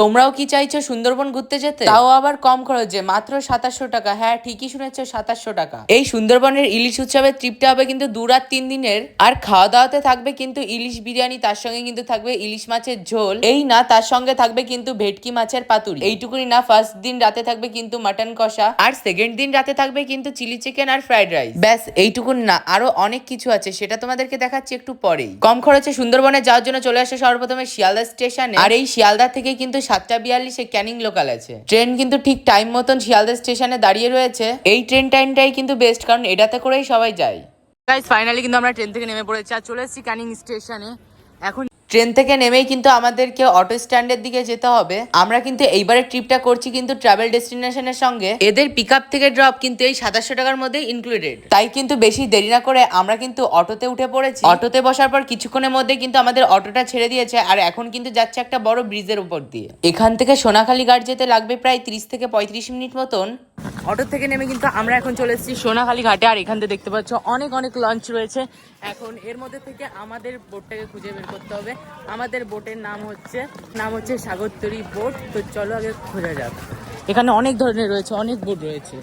তোমরাও কি চাইছো সুন্দরবন ঘুরতে যেতে? তাও আবার কম খরচে, মাত্র সাতাশশো টাকা। হ্যাঁ ঠিকই শুনেছো, সাতাশশো টাকা। এই সুন্দরবনের ইলিশ উৎসবের ট্রিপটা হবে কিন্তু দু রাত তিন দিনের। আর খাওয়া দাওয়াতে থাকবে কিন্তু ইলিশ বিরিয়ানি, তার সঙ্গে কিন্তু থাকবে ইলিশ মাছের ঝোল। এই না, তার সঙ্গে থাকবে কিন্তু ভেটকি মাছের পাতুরি। এইটুকুনি না, ফার্স্ট দিন রাতে থাকবে কিন্তু মাটন কষা। আর সেকেন্ড দিন রাতে থাকবে কিন্তু চিলি চিকেন আর ফ্রাইড রাইস। ব্যাস, এইটুকুন না, আরও অনেক কিছু আছে, সেটা তোমাদেরকে দেখাচ্ছি একটু পরেই। কম খরচে সুন্দরবনে যাওয়ার জন্য চলে আসে সর্বপ্রথমে শিয়ালদা স্টেশনে। আর এই শিয়ালদা থেকে কিন্তু সাতটা বিয়াল্লিশে ক্যানিং লোকাল আছে। ট্রেন কিন্তু ঠিক টাইম মতন শিয়ালদা স্টেশনে দাঁড়িয়ে রয়েছে। এই ট্রেন টাইমটাই কিন্তু বেস্ট কারণ এটাতে করেই সবাই যায়। গাইস ফাইনালি কিন্তু আমরা ট্রেন থেকে নেমে পড়েছি, আর চলে এসেছি ক্যানিং স্টেশনে। এখন ট্রেন থেকে নেমেই কিন্তু আমাদেরকে অটো স্ট্যান্ডের দিকে যেতে হবে। আমরা কিন্তু এইবারের ট্রিপটা করছি কিন্তু ট্রাভেল ডেস্টিনেশনের সঙ্গে। এদের পিক আপ থেকে ড্রপ কিন্তু এই সাতাশশো টাকার মধ্যে ইনক্লুডেড তাই কিন্তু বেশি দেরি না করে আমরা কিন্তু অটোতে উঠে পড়েছি। অটোতে বসার পর কিছুক্ষণের মধ্যে কিন্তু আমাদের অটোটা ছেড়ে দিয়েছে আর এখন কিন্তু যাচ্ছে একটা বড় ব্রিজের উপর দিয়ে। এখান থেকে সোনাখালী ঘাট যেতে লাগবে প্রায় তিরিশ থেকে পঁয়ত্রিশ মিনিট মতন। অটো থেকে নেমে কিন্তু আমরা এখন চলে এসেছি সোনাখালী ঘাটে, আর এখান থেকে দেখতে পাচ্ছ অনেক অনেক লঞ্চ রয়েছে। এখন এর মধ্যে থেকে আমাদের বোটটাকে খুঁজে বের করতে হবে। আমাদের বোটের নাম হচ্ছে নাম হচ্ছে সাগরতরী বোট। তো চলো আগে খোঁজা যাক। এখানে অনেক ধরনের রয়েছে, অনেক বোট রয়েছে।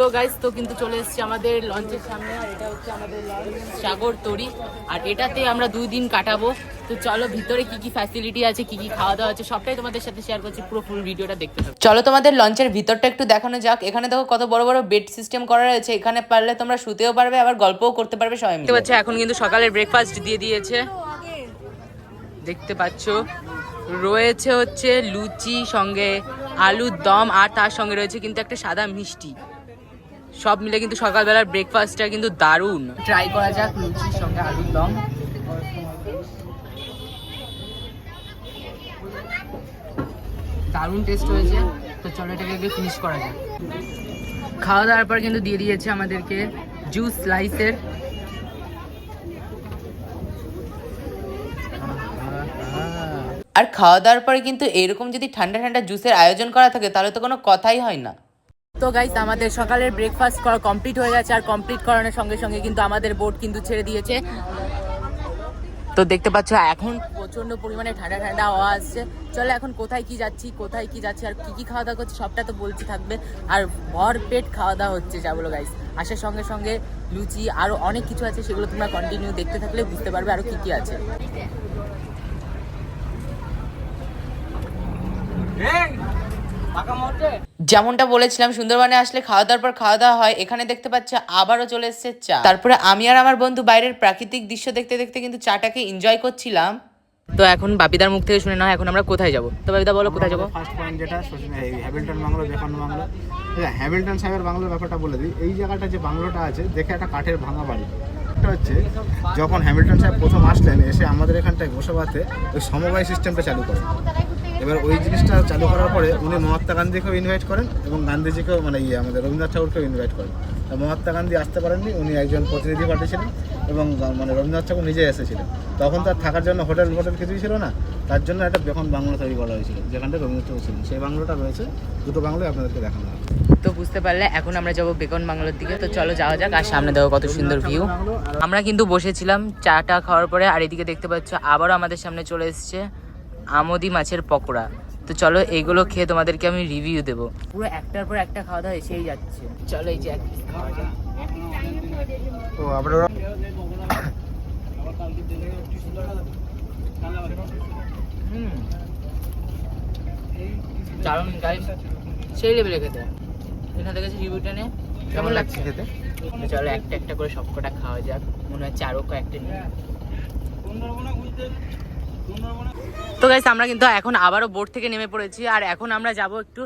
তো গাইস তো কিন্তু চলে এসেছি আমাদের লঞ্চের সামনে আর এটা হচ্ছে আমাদের লঞ্চ সাগর তরি। আর এটাতে আমরা দুই দিন কাটাবো। তো চলো ভিতরে কি কি ফ্যাসিলিটি আছে কি কি খাওয়া দাওয়া আছে সবটাই তোমাদের সাথে শেয়ার করছি পুরো ফুল ভিডিওটা দেখতে থাকো। চলো তোমাদের লঞ্চের ভিতরটা একটু দেখানো যাক। এখানে দেখো কত বড় বড় বেড সিস্টেম করা রয়েছে। এখানে পারলে তোমরা শুতেও পারবে আবার গল্পও করতে পারবে সবাই মিলে। দেখতে এখন কিন্তু সকালের ব্রেকফাস্ট দিয়ে দিয়েছে। দেখতে পাচ্ছ রয়েছে হচ্ছে লুচি সঙ্গে আলুর দম আর তার সঙ্গে রয়েছে কিন্তু একটা সাদা মিষ্টি। সব মিলে কিন্তু সকালবেলার ব্রেকফাস্টটা কিন্তু দারুণ। ট্রাই করা যাক লুচির সঙ্গে আলুর দম। দারুণ টেস্ট হয়েছে। তো চলো এটাকে আগে ফিনিশ করা যাক। খাওয়া দাওয়ার পর কিন্তু দিয়ে দিয়েছে আমাদেরকে জুস স্লাইসের আর খাওয়া দাওয়ার পরে কিন্তু এরকম যদি ঠান্ডা ঠান্ডা জুসের আয়োজন করা থাকে তাহলে তো কোনো কথাই হয় না। তো গাইস আমাদের সকালের ব্রেকফাস্ট করা কমপ্লিট হয়ে গেছে, আর কমপ্লিট করানোর সঙ্গে সঙ্গে কিন্তু আমাদের বোট কিন্তু ছেড়ে দিয়েছে। তো দেখতে পাচ্ছ, এখন প্রচণ্ড পরিমাণে ঠান্ডা ঠান্ডা হাওয়া আসছে। চলো এখন কোথায় কি যাচ্ছি, কোথায় কি যাচ্ছি, আর কি কি খাওয়া দাওয়া করছি, সবটা তো বলছি থাকবে। আর ভর পেট খাওয়া দাওয়া হচ্ছে, যা বলো গাইস আসার সঙ্গে সঙ্গে লুচি, আরও অনেক কিছু আছে, সেগুলো তোমরা কন্টিনিউ দেখতে থাকলে বুঝতে পারবে আরও কি কি আছে। যেমনটা বলেছিলাম, সুন্দরবনে আসলে খাওয়া দাওয়ার পর খাওয়া দাওয়া হয়। এখানে দেখতে পাচ্ছ, আবারও চলে এসেছে চা। তারপরে আমি আর আমার বন্ধু বাইরের প্রাকৃতিক দৃশ্য দেখতে দেখতে কিন্তু চাটাকে এনজয় করছিলাম। তো এখন বাপিদার মুখ থেকে শুনে না এখন আমরা কোথায় যাব? তো বাপিদা, বলো কোথায় যাব? ফার্স্ট পয়েন্ট যেটা Hamilton bungalow Bacon bungalow. Hamilton সাহেবের বাংলোর ব্যাপারটা বলে দিই। এই জায়গাটা যে বাংলোটা আছে, দেখে একটা কাঠের ভাঙা বাড়ি। একটা হচ্ছে, যখন হ্যামিল্টন সাহেব প্রথম আসলেন, এসে আমাদের এখানটায় বসবাতে ওই সমবায় সিস্টেমটা চালু করেন এবার ওই জিনিসটা চালু করার পরে উনি মহাত্মা গান্ধীকেও ইনভাইট করেন এবং গান্ধীজিকেও মানে ইয়ে আমাদের রবীন্দ্রনাথ ঠাকুরকেও ইনভাইট করেন। তা মহাত্মা গান্ধী আসতে পারেননি উনি একজন প্রতিনিধি পাঠিয়েছিলেন এবং মানে রবীন্দ্রনাথ ঠাকুর নিজে এসেছিলেন। তখন তার থাকার জন্য হোটেল হোটেল কিছুই ছিল না তার জন্য একটা বেখন বাংলো তৈরি করা হয়েছিল যেখানটা রবীন্দ্রনাথ ঠাকুর ছিলেন। সেই বাংলোটা রয়েছে দুটো বাংলোই আপনাদেরকে দেখানো হবে। তো বুঝতে পারলে এখন আমরা যাব বেকন বাংলোর দিকে। তো চলো যাওয়া যাক আর সামনে দেখো কত সুন্দর ভিউ আমরা কিন্তু বসেছিলাম চাটা খাওয়ার পরে আর এদিকে দেখতে পাচ্ছ আবারও আমাদের সামনে চলে এসেছে আমদি মাছের পকোড়া। তো চলো এইগুলো খেয়ে তোমাদেরকে আমি রিভিউ দেবো। পুরো একটার পর একটা খাওয়া দাওয়া এসেই যাচ্ছে। চলো এই যে এক খাওয়া যাক। তো আপনারা হুম। দারুণ গাইস সেই লেভেলে খেতে। এখান থেকে রিভিউটা নে। কেমন লাগছে খেতে? চলো একটা একটা করে সবকটা খাওয়া যাক। মনে হচ্ছে আরও কয়েকটা নিয়ে তো গাইস আমরা কিন্তু এখন আবারও বোট থেকে নেমে পড়েছি আর এখন আমরা যাব একটু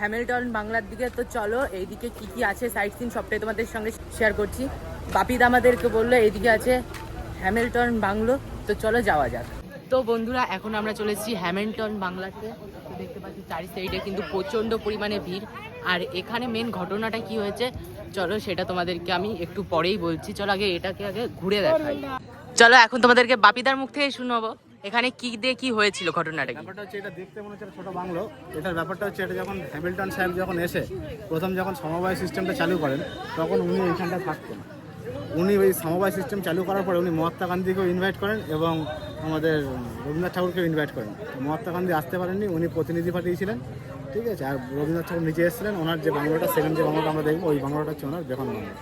হ্যামিল্টন বাংলার দিকে। তো চলো, এইদিকে কি কি আছে সাইট সিন সবটাই তোমাদের সঙ্গে শেয়ার করছি। বাপিদা আমাদেরকে বলল, এইদিকে আছে হ্যামিল্টন বাংলো। তো চলো, যাওয়া যাক। তো বন্ধুরা, এখন আমরা চলে এসেছি হ্যামিল্টন বাংলাতে। দেখতে পাচ্ছি, চারি সাইডে কিন্তু প্রচণ্ড পরিমাণে ভিড়। আর এখানে মেন ঘটনাটা কি হয়েছে, চলো সেটা তোমাদেরকে আমি একটু পরেই বলছি। চলো আগে এটাকে আগে ঘুরে দেখাই। চলো, এখন তোমাদেরকে বাপিদার মুখ থেকে শুনব। এখানে কি দিয়ে কি হয়েছিল ঘটনাটা ব্যাপারটা হচ্ছে, এটা দেখতে মনে হচ্ছে ছোট বাংলো। এটার ব্যাপারটা হচ্ছে, এটা যখন হ্যামিল্টন সাহেব যখন এসে প্রথম যখন সমবায় সিস্টেমটা চালু করেন, তখন উনি এইখানটা থাকতেন। উনি ওই সমবায় সিস্টেম চালু করার পরে উনি মহাত্মা গান্ধীকেও ইনভাইট করেন এবং আমাদের রবীন্দ্রনাথ ঠাকুরকেও ইনভাইট করেন। মহাত্মা গান্ধী আসতে পারেননি, উনি প্রতিনিধি পাঠিয়েছিলেন, ঠিক আছে? আর রবীন্দ্রনাথ ঠাকুর নিজে এসেছিলেন, ওনার যে বাংলাটা সেকেন্ড যে বাংলাটা আমরা দেখব, ওই বাংলাটা হচ্ছে ওনার যখন বাংলা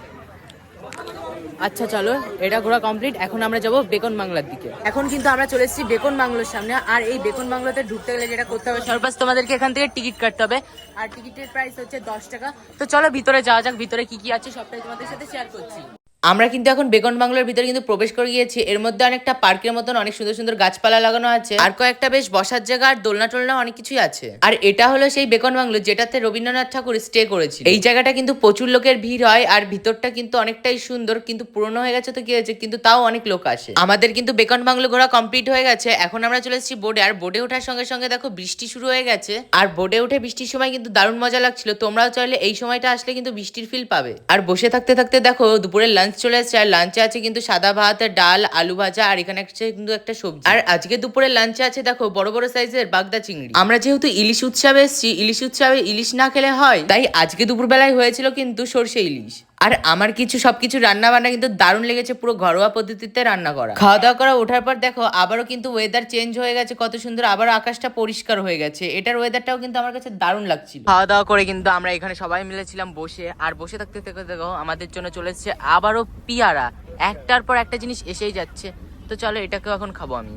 আচ্ছা চলো, এটা ঘোরা কমপ্লিট এখন আমরা যাব বেকন বাংলার দিকে। এখন কিন্তু আমরা চলে এসেছি বেকন বাংলোর সামনে। আর এই বেকন বাংলোতে ঢুকতে গেলে যেটা করতে হবে, সর্বাস তোমাদেরকে এখান থেকে টিকিট কাটতে হবে। আর টিকিটের প্রাইস হচ্ছে দশ টাকা। তো চলো, ভিতরে যাওয়া যাক, ভিতরে কি কি আছে, সবটাই তোমাদের সাথে শেয়ার করছি। আমরা কিন্তু এখন বেকন বাংলোর ভিতরে কিন্তু প্রবেশ করে গিয়েছি। এর মধ্যে অনেকটা পার্কের মতন অনেক সুন্দর সুন্দর গাছপালা লাগানো আছে। আর কয়েকটা বেশ বসার জায়গা আর দোলনা টোলনা অনেক কিছুই আছে। আর এটা হলো সেই বেকন বাংলো যেটাতে রবীন্দ্রনাথ ঠাকুর স্টে করেছিল। এই জায়গাটা কিন্তু প্রচুর লোকের ভিড় হয় আর ভিতরটা কিন্তু অনেকটাই সুন্দর, কিন্তু পুরনো হয়ে গেছে তো কি হয়েছে? কিন্তু তাও অনেক লোক আসে। আমাদের কিন্তু বেকন বাংলো ঘোরা কমপ্লিট হয়ে গেছে। এখন আমরা চলে এসেছি বোর্ডে আর বোর্ডে ওঠার সঙ্গে সঙ্গে দেখো বৃষ্টি শুরু হয়ে গেছে। আর বোর্ডে উঠে বৃষ্টির সময় কিন্তু দারুণ মজা লাগছিল। তোমরাও চাইলে এই সময়টা আসলে কিন্তু বৃষ্টির ফিল পাবে। আর বসে থাকতে থাকতে দেখো দুপুরের লাঞ্চ চলে এসছে আর লাঞ্চে আছে কিন্তু সাদা ভাত, ডাল, আলু ভাজা, আর এখানে কিন্তু একটা সবজি। আর আজকে দুপুরে লাঞ্চে আছে, দেখো, বড় বড় সাইজের বাগদা চিংড়ি। আমরা যেহেতু ইলিশ উৎসবে এসেছি, ইলিশ উৎসবে ইলিশ না খেলে হয়, তাই আজকে দুপুরবেলায় হয়েছিল কিন্তু সর্ষে ইলিশ। আর আমার কিছু, সবকিছু রান্না বান্না কিন্তু দারুণ লেগেছে, পুরো ঘরোয়া পদ্ধতিতে রান্না করা। খাওয়া দাওয়া করা, ওঠার পর দেখো, আবারও কিন্তু ওয়েদার চেঞ্জ হয়ে গেছে, কত সুন্দর, আবার আকাশটা পরিষ্কার হয়ে গেছে। এটার ওয়েদারটাও কিন্তু আমার কাছে দারুণ লাগছিল। খাওয়া দাওয়া করে কিন্তু আমরা এখানে সবাই মিলেছিলাম বসে, আর বসে থাকতে থাকতে দেখো, আমাদের জন্য চলে এসেছে আবারও পিয়ারা। একটার পর একটা জিনিস এসেই যাচ্ছে। তো চলো, এটাকেও এখন খাব আমি।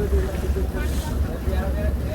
Thank you.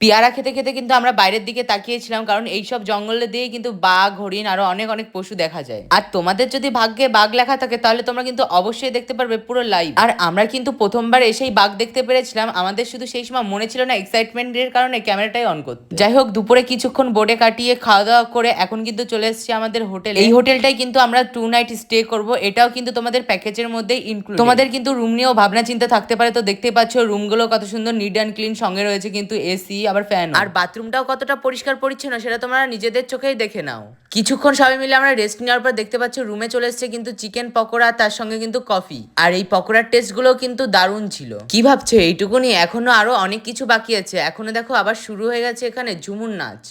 পেয়ারা খেতে খেতে কিন্তু আমরা বাইরের দিকে তাকিয়েছিলাম, কারণ এইসব জঙ্গলে দিয়ে কিন্তু বাঘ, হরিণ আরও অনেক অনেক পশু দেখা যায়। আর তোমাদের যদি ভাগ্যে বাঘ লেখা থাকে, তাহলে তোমরা কিন্তু অবশ্যই দেখতে পারবে পুরো লাইভ আর আমরা কিন্তু প্রথমবার এসেই বাঘ দেখতে পেরেছিলাম। আমাদের শুধু সেই সময় মনে ছিল না এক্সাইটমেন্টের কারণে ক্যামেরাটাই অন করতে। যাই হোক, দুপুরে কিছুক্ষণ বোর্ডে কাটিয়ে খাওয়া দাওয়া করে এখন কিন্তু চলে এসেছি আমাদের হোটেল এই হোটেলটাই কিন্তু আমরা টু নাইট স্টে করব। এটাও কিন্তু তোমাদের প্যাকেজের মধ্যে ইনক্লুড তোমাদের কিন্তু রুম নিয়েও ভাবনা চিন্তা থাকতে পারে। তো দেখতেই পাচ্ছ রুমগুলো কত সুন্দর নিট অ্যান্ড ক্লিন সঙ্গে রয়েছে কিন্তু এসি আবার ফ্যান আর বাথরুমটাও কতটা পরিষ্কার পরিচ্ছন্ন, সেটা তোমরা নিজেদের চোখেই দেখে নাও। কিছুক্ষণ সবাই মিলে আমরা রেস্ট নেওয়ার পর দেখতে পাচ্ছি রুমে চলে এসছে কিন্তু চিকেন পকোড়া, তার সঙ্গে কিন্তু কফি আর এই পকোড়ার টেস্টগুলো কিন্তু দারুণ ছিল। কি ভাবছ? এইটুকুনি এখনও আরও অনেক কিছু বাকি আছে। এখনও দেখো আবার শুরু হয়ে গেছে এখানে ঝুমুর নাচ।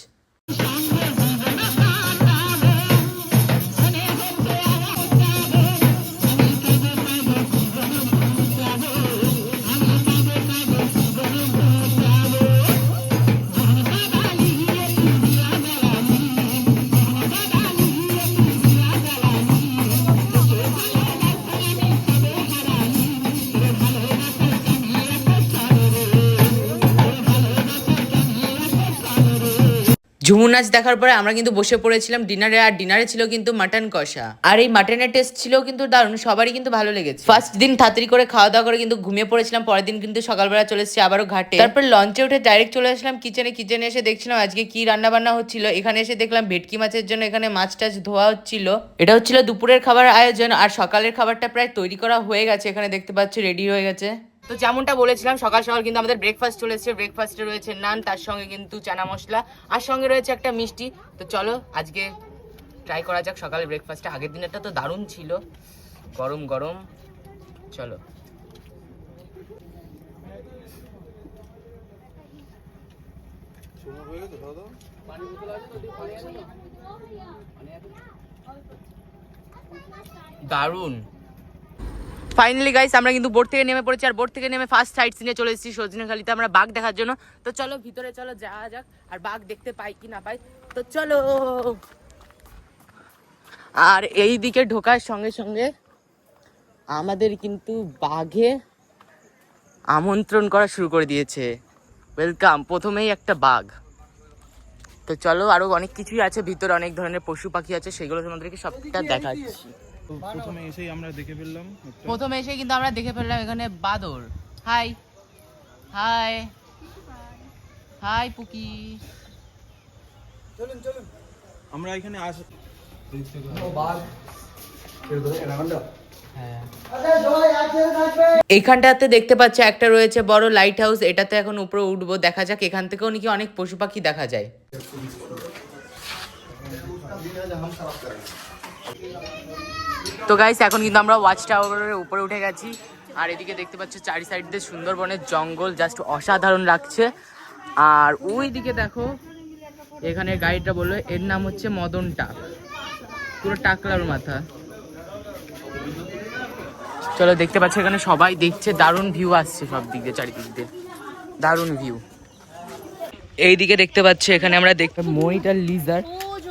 ঝুমুর নাচ দেখার পরে আমরা কিন্তু বসে পড়েছিলাম ডিনারে আর ডিনারে ছিল কিন্তু মাটন কষা। আর এই মাটনের টেস্ট ছিল কিন্তু দারুণ, সবারই কিন্তু ভালো লেগেছে। ফার্স্ট দিন তাড়াতাড়ি করে খাওয়া দাওয়া করে কিন্তু ঘুমিয়ে পড়েছিলাম, পরের দিন কিন্তু সকালবেলা চলে এসেছি আবারও ঘাটে। তারপর লঞ্চে উঠে ডাইরেক্ট চলে আসলাম কিচেনে কিচেনে এসে দেখছিলাম আজকে কি রান্না বান্না হচ্ছিল। এখানে এসে দেখলাম ভেটকি মাছের জন্য এখানে মাছ টাছ ধোয়া হচ্ছিল। এটা হচ্ছিল দুপুরের খাবার আয়োজন, আর সকালের খাবারটা প্রায় তৈরি করা হয়ে গেছে, এখানে দেখতে পাচ্ছি রেডি হয়ে গেছে। তো যেমনটা বলেছিলাম, সকাল সকাল কিন্তু আমাদের ব্রেকফাস্ট চলে এসেছে। ব্রেকফাস্টে রয়েছে নান, তার সঙ্গে কিন্তু চানা মশলা, আর সঙ্গে রয়েছে একটা মিষ্টি। তো চলো, আজকে ট্রাই করা যাক সকালে ব্রেকফাস্টে আগের দিনেরটা তো দারুণ ছিল। গরম গরম। চলো। দারুণ। ফাইনালি গাইস আমরা কিন্তু বোর্ড থেকে নেমে পড়েছি, আর বোর্ড থেকে নেমে ফার্স্ট সাইড সিনে চলে এসেছি সজনেখালিতে আমরা বাঘ দেখার জন্য। তো চলো, ভিতরে চলো, যাওয়া যাক। আর বাঘ দেখতে পাই কি না পাই। তো চলো। আর এই দিকে ঢোকার সঙ্গে সঙ্গে আমাদের কিন্তু বাঘে আমন্ত্রণ করা শুরু করে দিয়েছে। ওয়েলকাম প্রথমেই একটা বাঘ। তো চলো, আরও অনেক কিছুই আছে, ভিতরে অনেক ধরনের পশু পাখি আছে, সেগুলো তোমাদেরকে সবটা দেখাচ্ছি। প্রথমে এসেই আমরা দেখে ফেললাম প্রথমে এসে কিন্তু আমরা দেখে ফেললাম এখানে বাদর। হাই। হাই। হাই পুকি। আমরা এখানে আস এইখানটাতে দেখতে পাচ্ছ একটা রয়েছে বড় লাইট হাউস এটাতে এখন উপরে উঠবো। দেখা যাক এখান থেকেও নাকি অনেক পশু পাখি দেখা যায়। তো গাইস এখন কিন্তু আমরা ওয়াচ টাওয়ারের উপরে উঠে গেছি। আর এদিকে দেখতে পাচ্ছ চারি সাইড দিয়ে সুন্দরবনের জঙ্গল জাস্ট অসাধারণ লাগছে। আর ওই দিকে দেখো, এখানে গাড়িটা বলল, এর নাম হচ্ছে মদন টাক। পুরো টাকলার মাথা। চলো দেখতে পাচ্ছ এখানে সবাই দেখছে, দারুণ ভিউ আসছে সব দিক দিয়ে, চারিদিক দিয়ে। দারুণ ভিউ এইদিকে দেখতে পাচ্ছি এখানে আমরা দেখতে মনিটার লিজার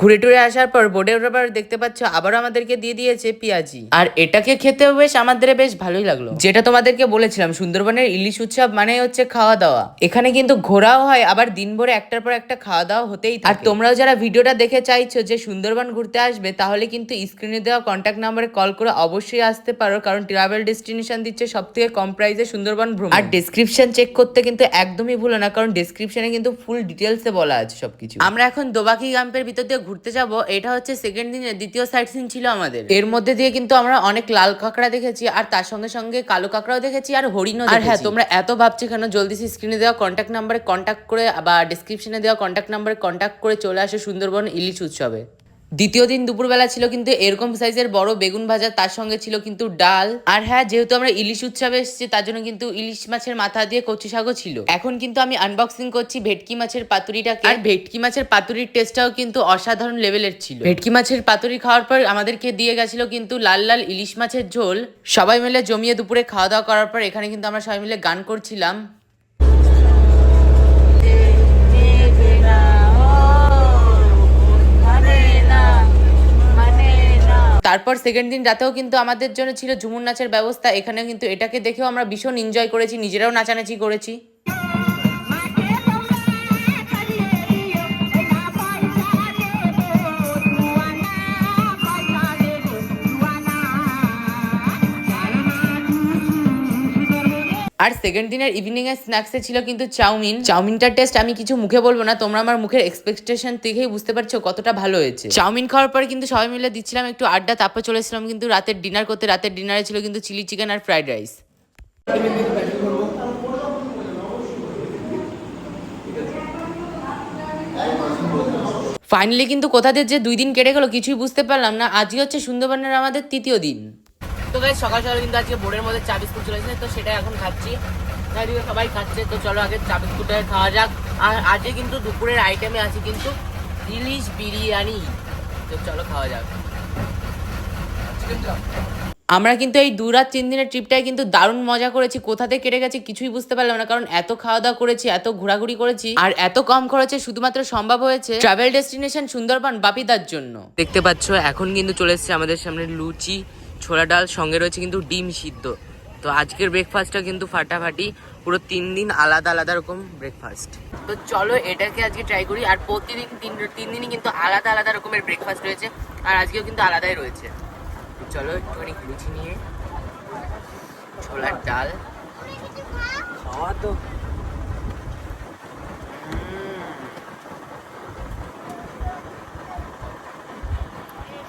ঘুরে টুরে আসার পর বোর্ডে ওঠার পর দেখতে পাচ্ছ, আবারও আমাদেরকে দিয়ে দিয়েছে পেঁয়াজি। আর এটাকে খেতেও বেশ, আমাদের বেশ ভালোই লাগল। যেটা তোমাদেরকে বলেছিলাম, সুন্দরবনের ইলিশ উৎসব মানে হচ্ছে খাওয়া দাওয়া। এখানে কিন্তু ঘোরাও হয়, আবার দিন ভরে একটার পর একটা খাওয়া দাওয়া হতেই আর তোমরাও যারা ভিডিওটা দেখে চাইছো যে সুন্দরবন ঘুরতে আসবে, তাহলে কিন্তু স্ক্রিনে দেওয়া কন্ট্যাক্ট নাম্বারে কল করে অবশ্যই আসতে পারো, কারণ ট্রাভেল ডেস্টিনেশন দিচ্ছে সব থেকে কম প্রাইসে সুন্দরবন ভ্রমণ। আর ডেসক্রিপশন চেক করতে কিন্তু একদমই ভুলো না, কারণ ডেসক্রিপশনে কিন্তু ফুল ডিটেলসে বলা আছে সবকিছু। আমরা এখন দোবাকি ক্যাম্পের ভিতর দিয়ে ঘুরতে যাব এটা হচ্ছে সেকেন্ড দিনের দ্বিতীয় সাইট সিন ছিল আমাদের। এর মধ্যে দিয়ে কিন্তু আমরা অনেক লাল কাঁকড়া দেখেছি আর তার সঙ্গে সঙ্গে কালো কাঁকড়াও দেখেছি আর হরিণও আর হ্যাঁ তোমরা এত ভাবছি কেন? জলদি স্ক্রিনে দেওয়া কন্ট্যাক্ট নাম্বারে কন্ট্যাক্ট করে বা ডিসক্রিপশনে দেওয়া কন্ট্যাক্ট নাম্বারে কন্ট্যাক্ট করে চলে আসে সুন্দরবন ইলিশ উৎসবে। দ্বিতীয় দিন দুপুরবেলা ছিল কিন্তু এরকম সাইজের বড় বেগুন ভাজা, তার সঙ্গে ছিল কিন্তু ডাল। আর হ্যাঁ যেহেতু আমরা ইলিশ উৎসবে এসেছি, তার জন্য কিন্তু ইলিশ মাছের মাথা দিয়ে কচু শাকও ছিল। এখন কিন্তু আমি আনবক্সিং করছি ভেটকি মাছের পাতুরিটাকে। আর ভেটকি মাছের পাতুরির টেস্টটাও কিন্তু অসাধারণ লেভেলের ছিল। ভেটকি মাছের পাতুরি খাওয়ার পর আমাদেরকে দিয়ে গেছিল কিন্তু লাল লাল ইলিশ মাছের ঝোল। সবাই মিলে জমিয়ে দুপুরে খাওয়া দাওয়া করার পর এখানে কিন্তু আমরা সবাই মিলে গান করছিলাম। তারপর সেকেন্ড দিন রাতেও কিন্তু আমাদের জন্য ছিল ঝুমুর নাচের ব্যবস্থা। এখানে কিন্তু এটাকে দেখেও আমরা ভীষণ এনজয় করেছি, নিজেরাও নাচানাচি করেছি। আর সেকেন্ড দিনের ইভিনিং এর স্ন্যাক্সে ছিল কিন্তু চাউমিন। চাউমিনটার টেস্ট আমি কিছু মুখে বলব না, তোমরা আমার মুখের এক্সপেকটেশন দেখেই বুঝতে পারছ কতটা ভালো হয়েছে। চাউমিন খাওয়ার পরে কিন্তু সবাই মিলে দিচ্ছিলাম একটু আড্ডা, তারপর চলে এসেছিলাম কিন্তু রাতের ডিনার করতে। রাতের ডিনারে ছিল কিন্তু চিলি চিকেন আর ফ্রাইড রাইস ফাইনালি কিন্তু কোথা দিয়ে যে দুই দিন কেটে গেলো কিছুই বুঝতে পারলাম না। আজই হচ্ছে সুন্দরবনের আমাদের তৃতীয় দিন। তো গাইজ সকাল সকাল কিন্তু আজকে বোর্ডের মধ্যে চা বিস্কুট চলে এসেছে, তো সেটা এখন খাচ্ছি। সবাই খাচ্ছে, তো চলো আগে চা বিস্কুটটা খাওয়া যাক। আর আজকে কিন্তু দুপুরের আইটেমে আছে কিন্তু ইলিশ বিরিয়ানি। তো চলো খাওয়া যাক। আমরা কিন্তু এই দু রাত তিন দিনের ট্রিপটায় কিন্তু দারুণ মজা করেছি। কোথা থেকে কেটে গেছে কিছুই বুঝতে পারলাম না, কারণ এত খাওয়া দাওয়া করেছি, এত ঘোরাঘুরি করেছি, আর এত কম খরচে শুধুমাত্র সম্ভব হয়েছে ট্রাভেল ডেস্টিনেশন সুন্দরবন বাপিদার জন্য। দেখতে পাচ্ছ, এখন কিন্তু চলে এসেছে আমাদের সামনে লুচি। ছোলা ডাল সঙ্গে রয়েছে কিন্তু ডিম সিদ্ধ। তো আজকের ব্রেকফাস্টটা কিন্তু ফাটাফাটি, পুরো তিন দিন আলাদা আলাদা রকম ব্রেকফাস্ট তো চলো এটাকে আজকে ট্রাই করি, আর প্রতিদিন তিন তিন দিনই কিন্তু আলাদা আলাদা রকমের ব্রেকফাস্ট রয়েছে, আর আজকেও কিন্তু আলাদাই রয়েছে। চলো একটুখানি লুচি নিয়ে, ছোলার ডাল, খাওয়া তো।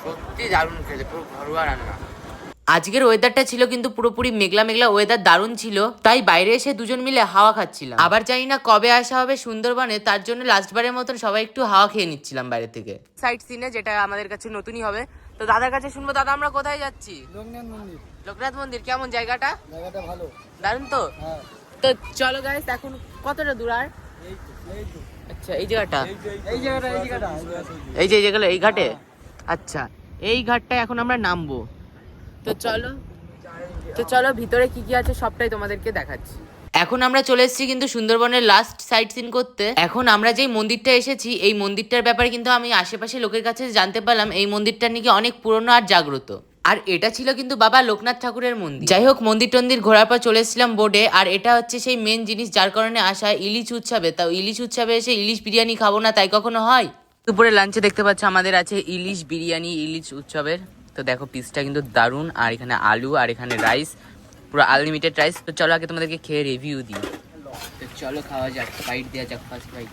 সত্যি দারুণ খেতে, পুরো ঘরোয়া রান্না। আজকের ওয়েদারটা ছিল কিন্তু পুরোপুরি মেঘলা মেঘলা ওয়েদার দারুণ ছিল তাই বাইরে এসে দুজন মিলে হাওয়া খাচ্ছিলাম। আবার জানি না কবে আসা হবে সুন্দরবনে তার জন্য লাস্টবারের মতন সবাই একটু হাওয়া খেয়ে নিচ্ছিলাম বাইরে থেকে। সাইড সিনে যেটা আমাদের কাছে নতুনই হবে। তো দাদার কাছে শুনব দাদা আমরা কোথায় যাচ্ছি? লোকনাথ মন্দির। লোকনাথ মন্দির কেমন জায়গাটা? জায়গাটা ভালো। দারুণ তো? হ্যাঁ। তো চলো গাইস এখন কতটা দূর আর? আচ্ছা এই জায়গাটা? এই জায়গাটা এই জায়গাটা। এই যে এই জায়গাটা এই ঘাটে? আচ্ছা এই ঘাটটায় এখন আমরা নামবো। তো চলো তো চলো ভিতরে কি কি আছে সবটাই তোমাদেরকে দেখাচ্ছি। এখন আমরা চলে এসেছি কিন্তু সুন্দরবনের লাস্ট সাইট সিন করতে। এখন আমরা যেই মন্দিরটা এসেছি, এই মন্দিরটার ব্যাপারে কিন্তু আমি আশেপাশে লোকের কাছে জানতে পারলাম, এই মন্দিরটা নাকি অনেক পুরনো আর জাগ্রত। আর এটা ছিল কিন্তু বাবা লোকনাথ ঠাকুরের মন্দির। যাই হোক, মন্দির টন্দির ঘোরার পর চলে এসেছিলাম বোর্ডে আর এটা হচ্ছে সেই মেন জিনিস যার কারণে আসা ইলিশ উৎসবে। তাও ইলিশ উৎসবে এসে ইলিশ বিরিয়ানি খাব না, তাই কখনো হয়? দুপুরে লাঞ্চে দেখতে পাচ্ছ আমাদের আছে ইলিশ বিরিয়ানি, ইলিশ উৎসবের। তো দেখো পিসটা কিন্তু দারুণ। আর এখানে আলু, আর এখানে রাইস পুরো আনলিমিটেড রাইস তো চলো, আগে তোমাদেরকে খেয়ে রিভিউ দিই। তো চলো, খাওয়া যাক। বাইট দেওয়া যাক ফার্স্ট বাইট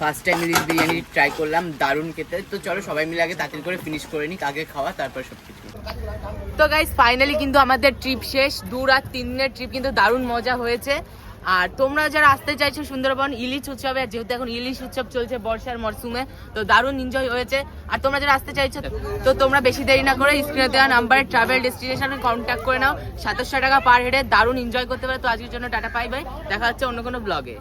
ফার্স্ট টাইম ইলিশ বিরিয়ানি ট্রাই করলাম, দারুণ খেতে। তো চলো, সবাই মিলে আগে তাড়াতাড়ি করে ফিনিশ করে নিই আগে খাওয়া, তারপর সব কিছু তো গাইজ ফাইনালি কিন্তু আমাদের ট্রিপ শেষ। দু রাত, তিন দিনের ট্রিপ কিন্তু দারুণ মজা হয়েছে। আর তোমরা যারা আসতে চাইছো সুন্দরবন, ইলিশ উৎসবে, আর যেহেতু এখন ইলিশ উৎসব চলছে বর্ষার মরশুমে তো দারুণ এনজয় হয়েছে। আর তোমরা যারা আসতে চাইছো, তো তোমরা বেশি দেরি না করে স্ক্রিনে দেওয়া নাম্বারে ট্রাভেল ডেস্টিনেশনে কন্ট্যাক্ট করে নাও। সাতাশশো টাকা পার হেডে দারুণ এনজয় করতে পারে। তো আজকের জন্য টাটা পাই বাই দেখা হচ্ছে অন্য কোনো ব্লগে